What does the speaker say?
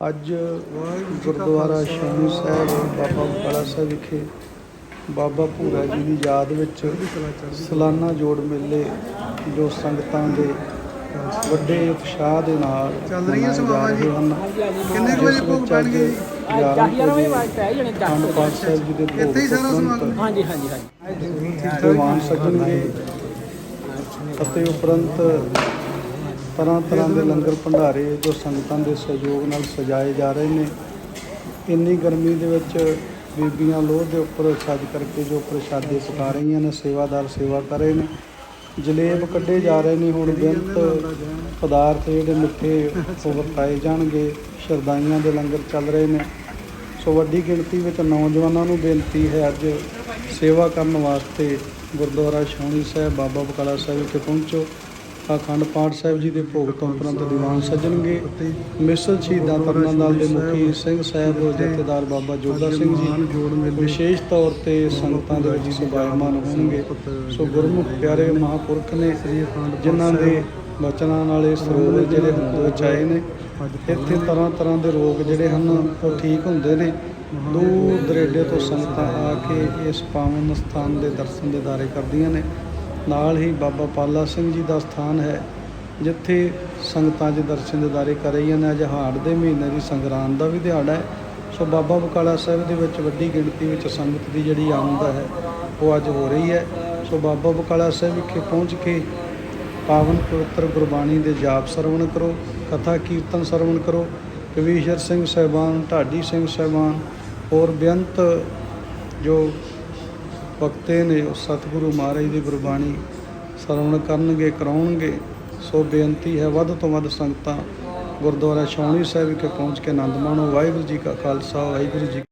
ਅੱਜ ਗੁਰਦੁਆਰਾ ਸ਼ਾਮੀ ਸਾਹਿਬ ਬਾਬਾ ਬਕਾਲਾ ਸਾਹਿਬ ਵਿਖੇ ਬਾਬਾ ਭੂਰਾ ਜੀ ਦੀ ਯਾਦ ਵਿੱਚ ਸਾਲਾਨਾ ਜੋੜ ਮੇਲੇ ਜੋ ਸੰਗਤਾਂ ਦੇ ਵੱਡੇ ਉਤਸ਼ਾਹ ਦੇ ਨਾਲ ਚੱਲ ਰਹੀਆਂ ਮਨਾਏ ਜਾ ਕਿੰਨੇ ਵਜੇ ਭੋਗ ਪੈਣਗੇ ਜੀ? 11 ਵਜੇ ਅਖੰਡ ਪਾਠ ਸਾਹਿਬ ਜੀ ਦੇ ਭੋਗ ਇੱਥੇ ਹੀ ਸਾਰਾ ਸਮਾਗਮ? ਹਾਂਜੀ ਹਾਂਜੀ ਹਾਂਜੀ ਦੀਵਾਨ ਸੱਜਣਗੇ ਅਤੇ ਉਪਰੰਤ ਤਰ੍ਹਾਂ ਤਰ੍ਹਾਂ ਦੇ ਲੰਗਰ ਭੰਡਾਰੇ ਜੋ ਸੰਗਤਾਂ ਦੇ ਸਹਿਯੋਗ ਨਾਲ ਸਜਾਏ ਜਾ ਰਹੇ ਨੇ। ਇੰਨੀ ਗਰਮੀ ਦੇ ਵਿੱਚ ਬੀਬੀਆਂ ਲੋਹ ਦੇ ਉੱਪਰ ਛੱਜ ਕਰਕੇ ਜੋ ਪ੍ਰਸ਼ਾਦੇ ਪਕਾ ਰਹੀਆਂ ਨੇ, ਸੇਵਾਦਾਰ ਸੇਵਾ ਕਰ ਰਹੇ ਨੇ। ਜਲੇਬ ਕੱਢੇ ਜਾ ਰਹੇ ਨੇ, ਹੁਣ ਬੇਅੰਤ ਪਦਾਰਥ ਜਿਹੜੇ ਮਿੱਠੇ ਉਹ ਵਰਤਾਏ ਜਾਣਗੇ, ਸ਼ਰਦਾਈਆਂ ਦੇ ਲੰਗਰ ਚੱਲ ਰਹੇ ਨੇ। ਸੋ ਵੱਡੀ ਗਿਣਤੀ ਵਿੱਚ ਨੌਜਵਾਨਾਂ ਨੂੰ ਬੇਨਤੀ ਹੈ, ਅੱਜ ਸੇਵਾ ਕਰਨ ਵਾਸਤੇ ਗੁਰਦੁਆਰਾ ਛਾਉਣੀ ਸਾਹਿਬ, ਬਾਬਾ ਬਕਾਲਾ ਸਾਹਿਬ ਵਿਖੇ ਪਹੁੰਚੋ। ਅਖੰਡ ਪਾਠ ਸਾਹਿਬ ਜੀ ਦੇ ਭੋਗ ਤੋਂ ਉਪਰੰਤ ਦੀਵਾਨ ਸੱਜਣਗੇ। ਮਿਸਲ ਸ਼ਹੀਦਾਂ ਤਰਨਾ ਦਲ ਦੇ ਮੁਖੀ ਸਿੰਘ ਸਾਹਿਬ, ਜਥੇਦਾਰ ਬਾਬਾ ਜੋਗਾ ਸਿੰਘ ਜੀ, ਵਿਸ਼ੇਸ਼ ਤੌਰ ਤੇ ਸੰਗਤਾਂ ਦੇ ਵਿੱਚ ਸੁਭਾਇਮਾਨ ਹੋਣਗੇ। ਸੋ ਗੁਰਮੁਖ ਪਿਆਰੇ ਮਹਾਪੁਰਖ ਨੇ ਜਿਨ੍ਹਾਂ ਦੇ ਬਚਨਾਂ ਨਾਲ ਇਹ ਸਰੋਵਰ ਜਿਹੜੇ ਹੁੰਦੇ ਵਿੱਚ ਆਏ ਨੇ, ਇੱਥੇ ਤਰ੍ਹਾਂ ਤਰ੍ਹਾਂ ਦੇ ਰੋਗ ਜਿਹੜੇ ਹਨ, ਉਹ ਠੀਕ ਹੁੰਦੇ ਨੇ। ਦੂਰ ਦਰੇਡੇ ਤੋਂ ਸੰਗਤਾਂ ਆ ਕੇ ਇਸ ਪਾਵਨ ਸਥਾਨ ਦੇ ਦਰਸ਼ਨ ਦਿਦਾਰੇ ਕਰਦੀਆਂ ਨੇ। ਨਾਲ ਹੀ ਬਾਬਾ ਪਾਲਾ ਸਿੰਘ ਜੀ ਦਾ ਸਥਾਨ ਹੈ, ਜਿੱਥੇ ਸੰਗਤਾਂ 'ਚ ਦਰਸ਼ਨ ਦਿਦਾਰੇ ਕਰ ਰਹੀਆਂ ਨੇ। ਅੱਜ ਹਾੜ ਦੇ ਮਹੀਨੇ ਦੀ ਸੰਗਰਾਂਦ ਦਾ ਵੀ ਦਿਹਾੜਾ ਹੈ। ਸੋ ਬਾਬਾ ਬਕਾਲਾ ਸਾਹਿਬ ਦੇ ਵਿੱਚ ਵੱਡੀ ਗਿਣਤੀ ਵਿੱਚ ਸੰਗਤ ਦੀ ਜਿਹੜੀ ਆਮਦ ਹੈ, ਉਹ ਅੱਜ ਹੋ ਰਹੀ ਹੈ। ਸੋ ਬਾਬਾ ਬਕਾਲਾ ਸਾਹਿਬ ਵਿਖੇ ਪਹੁੰਚ ਕੇ ਪਾਵਨ ਪਵਿੱਤਰ ਗੁਰਬਾਣੀ ਦੇ ਜਾਪ ਸਰਵਣ ਕਰੋ, ਕਥਾ ਕੀਰਤਨ ਸਰਵਣ ਕਰੋ। ਕਵੀਸ਼ਰ ਸਿੰਘ ਸਹਿਬਾਨ, ਢਾਡੀ ਸਿੰਘ ਸਹਿਬਾਨ, ਹੋਰ ਬੇਅੰਤ ਜੋ ਵਕਤੇ ਨੇ ਉਹ ਸਤਿਗੁਰੂ ਮਹਾਰਾਜ ਦੀ ਗੁਰਬਾਣੀ ਸਰਵਣ ਕਰਨਗੇ, ਕਰਾਉਣਗੇ। ਸੋ ਬੇਨਤੀ ਹੈ ਵੱਧ ਤੋਂ ਵੱਧ ਸੰਗਤਾਂ ਗੁਰਦੁਆਰਾ ਛਾਉਣੀ ਸਾਹਿਬ ਵਿਖੇ ਪਹੁੰਚ ਕੇ ਆਨੰਦ ਮਾਣੋ। ਵਾਹਿਗੁਰੂ ਜੀ ਕਾ ਖਾਲਸਾ, ਵਾਹਿਗੁਰੂ ਜੀ